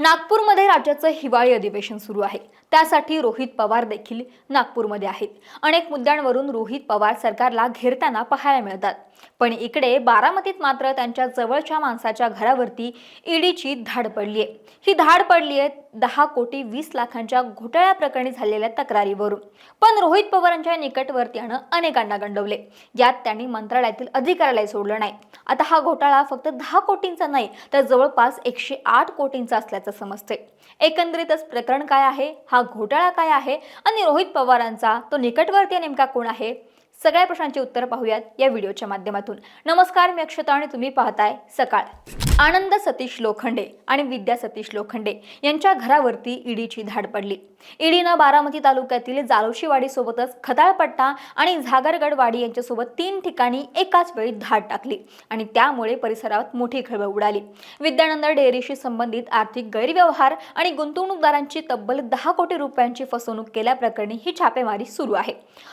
नागपूरमध्ये राज्याचं हिवाळी अधिवेशन सुरू आहे. त्यासाठी रोहित पवार देखील नागपूरमध्ये आहेत. अनेक मुद्द्यांवरून रोहित पवार सरकारला घेरताना पाहायला मिळतात. पण इकडे बारामतीत मात्र त्यांच्या जवळच्या माणसाच्या घरावरती ईडीची धाड पडली आहे. ही धाड पडली आहे दहा कोटी वीस लाखांच्या घोटाळ्या प्रकरणी झालेल्या तक्रारीवरून. पण रोहित पवारांच्या निकटवर्तीयानं अनेकांना गंडवले. यात त्यांनी मंत्रालयातील अधिकाऱ्यालाही सोडलं नाही. आता हा घोटाळा फक्त दहा कोटींचा नाही तर जवळपास एकशे आठ कोटींचा असल्याचं समजते एकंदरीतच प्रकरण काय आहे? हा घोटाळा काय आहे? आणि रोहित पवारांचा तो निकटवर्तीय नेमका कोण आहे? सगळ्या प्रश्नांची उत्तर पाहूयात या व्हिडिओच्या माध्यमातून. नमस्कार मी अक्षता आणि तुम्ही पाहताय सकाळ. आनंद सतीश लोखंडे आणि विद्या सतीश लोखंडे यांच्या घरावरती ईडीची धाड पडली. ईडीनं बारामती तालुक्यातील जालोशीवाडीसोबतच खताळपट्टा आणि झागरगडवाडी यांच्यासोबत तीन ठिकाणी एकाच वेळी धाड टाकली आणि त्यामुळे परिसरात मोठी खळबळ उडाली. विद्यानंद डेअरीशी संबंधित आर्थिक गैरव्यवहार आणि गुंतवणूकदारांची तब्बल दहा कोटी रुपयांची फसवणूक केल्याप्रकरणी ही छापेमारी सुरू आहे.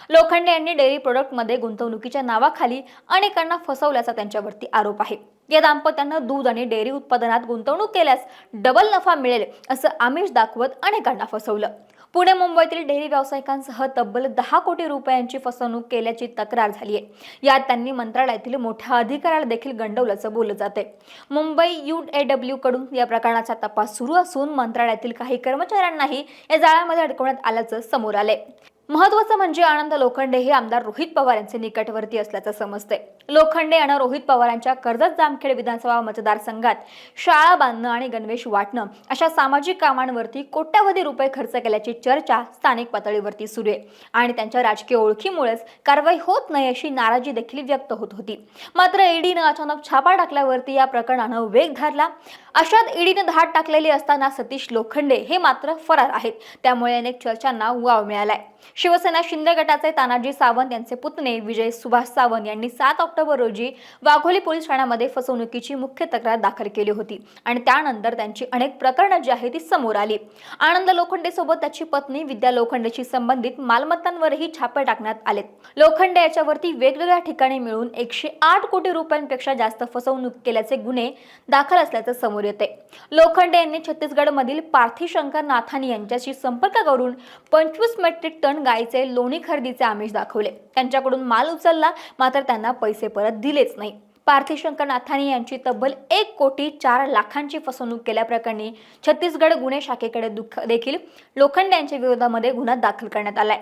लोखंडे यांनी डेअरी प्रोडक्ट प्रोडक्टमध्ये गुंतवणुकीच्या नावाखाली अनेकांना फसवल्याचा त्यांच्यावरती आरोप आहे. या दाम्पत्यानं दूध आणि डेअरी उत्पादनात गुंतवणूक केल्यास डबल नफा मिळेल असं आमिष दाखवत अनेकांना फसवलं. पुणे मुंबईतील डेअरी व्यावसायिकांसह तब्बल दहा कोटी रुपयांची फसवणूक केल्याची तक्रार झाली आहे. यात त्यांनी मंत्रालयातील मोठ्या अधिकाऱ्याला देखील गंडवल्याचं बोललं जाते मुंबई यू ए डब्ल्यू कडून या प्रकरणाचा तपास सुरू असून मंत्रालयातील काही कर्मचाऱ्यांनाही या जाळ्यामध्ये अडकवण्यात आल्याचं समोर आलंय. महत्वाचं म्हणजे आनंद लोखंडे हे आमदार रोहित पवार यांचे निकटवर्ती असल्याचं समजते लोखंडे यांना रोहित पवारांच्या कर्जत जामखेड विधानसभा मतदारसंघात शाळा बांधणं आणि गणवेश वाटणं अशा सामाजिक कामांवरती कोट्यवधी रुपये खर्च केल्याची चर्चा स्थानिक पातळीवरती सुरू आहे. आणि त्यांच्या राजकीय ओळखीमुळेच कारवाई होत नाही अशी नाराजी देखील व्यक्त होत होती. मात्र ईडीनं अचानक छापा टाकल्यावरती या प्रकरणानं वेग धरला. अशात ईडीनं धाड टाकलेली असताना सतीश लोखंडे हे मात्र फरार आहेत. त्यामुळे अनेक चर्चांना वाव मिळालाय. शिवसेना शिंदे गटाचे तानाजी सावंत यांचे पुतणे विजय सुभाष सावंत यांनी सात ऑक्टोबर रोजी वाघोली पोलीस ठाण्यामध्ये फसवणुकीची मुख्य तक्रार दाखल केली होती आणि त्यानंतर त्यांची अनेक प्रकरणं जी आहेत ती समोर आली. आनंद लोखंडे सोबत त्याची पत्नी विद्या लोखंडेशी संबंधित मालमत्तांवरही छापे टाकण्यात आलेत. लोखंडे याच्यावरती वेगवेगळ्या ठिकाणी मिळून एकशे आठ कोटी रुपयांपेक्षा जास्त फसवणूक केल्याचे गुन्हे दाखल असल्याचं समोर येते लोखंडे यांनी छत्तीसगडमधील पार्थी शंकर नाथानी यांच्याशी संपर्क करून पंचवीस मेट्रिक टन गायीचे लोणी खरेदीचे आमिष दाखवले. त्यांच्याकडून माल उचलला मात्र त्यांना पैसे परत दिलेच नाही. पार्थिव शंकर नाथानी यांची तब्बल एक कोटी चार लाखांची फसवणूक केल्याप्रकरणी छत्तीसगड गुन्हे शाखेकडे दुःख देखील लोखंड यांच्या विरोधामध्ये गुन्हा दाखल करण्यात आलाय.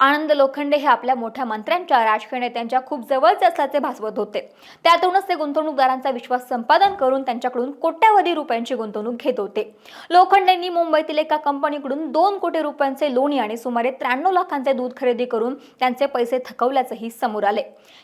आनंद लोखंडे हे आपल्या मोठ्या मंत्र्यांच्या राजकीय नेत्यांच्या खूप जवळचे असल्याचे भासवत होते. त्यातूनच ते गुंतवणूकदारांचा विश्वास संपादन करून त्यांच्याकडून कोट्यावधी रुपयांची गुंतवणूक घेत होते. लोखंडेंनी मुंबईतील एका कंपनीकडून दोन कोटी रुपयांचे लोणी आणि सुमारे त्र्याण्णव लाखांचे दूध खरेदी करून त्यांचे पैसे थकवल्याचंही समोर आले.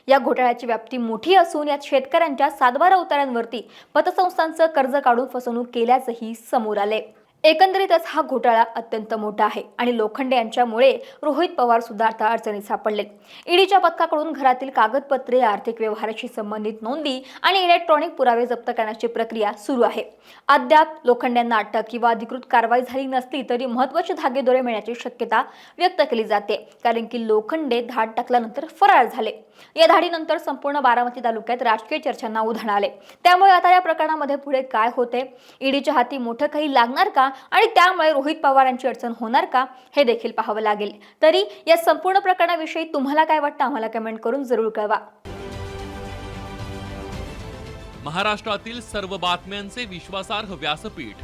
या घोटाळ्याची व्याप्ती मोठी असून यात शेतकऱ्यांच्या सातबारा उतारांवरती पतसंस्थांचं कर्ज काढून फसवणूक केल्याचंही समोर आले. एकंदरीतच हा घोटाळा अत्यंत मोठा आहे आणि लोखंडे यांच्यामुळे रोहित पवार सुद्धा आता अडचणीत सापडले. ईडीच्या पथकाकडून घरातील कागदपत्रे आर्थिक व्यवहाराशी संबंधित नोंदी आणि इलेक्ट्रॉनिक पुरावे जप्त करण्याची प्रक्रिया सुरू आहे. अद्याप लोखंड्यांना अटक किंवा अधिकृत कारवाई झाली नसली तरी महत्त्वाचे धागेदोरे मिळण्याची शक्यता व्यक्त केली जाते कारण की लोखंडे धाड टाकल्यानंतर फरार झाले. या धाडीनंतर संपूर्ण बारामती तालुक्यात राजकीय चर्चांना उधाण आले त्यामुळे आता या प्रकरणामध्ये पुढे काय होते? ईडीच्या हाती मोठं काही लागणार का? आणि त्यामुळे रोहित पवारांची अडचण होणार का? हे देखील पाहावं लागेल. तरी या संपूर्ण प्रकरणाविषयी तुम्हाला काय वाटतं? आम्हाला कमेंट करून जरूर कळवा. महाराष्ट्रातील सर्व बातम्यांचे विश्वासार्ह व्यासपीठ.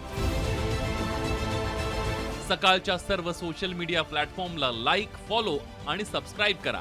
सकाळच्या सर्व सोशल मीडिया प्लॅटफॉर्मला लाईक फॉलो आणि सबस्क्राईब करा.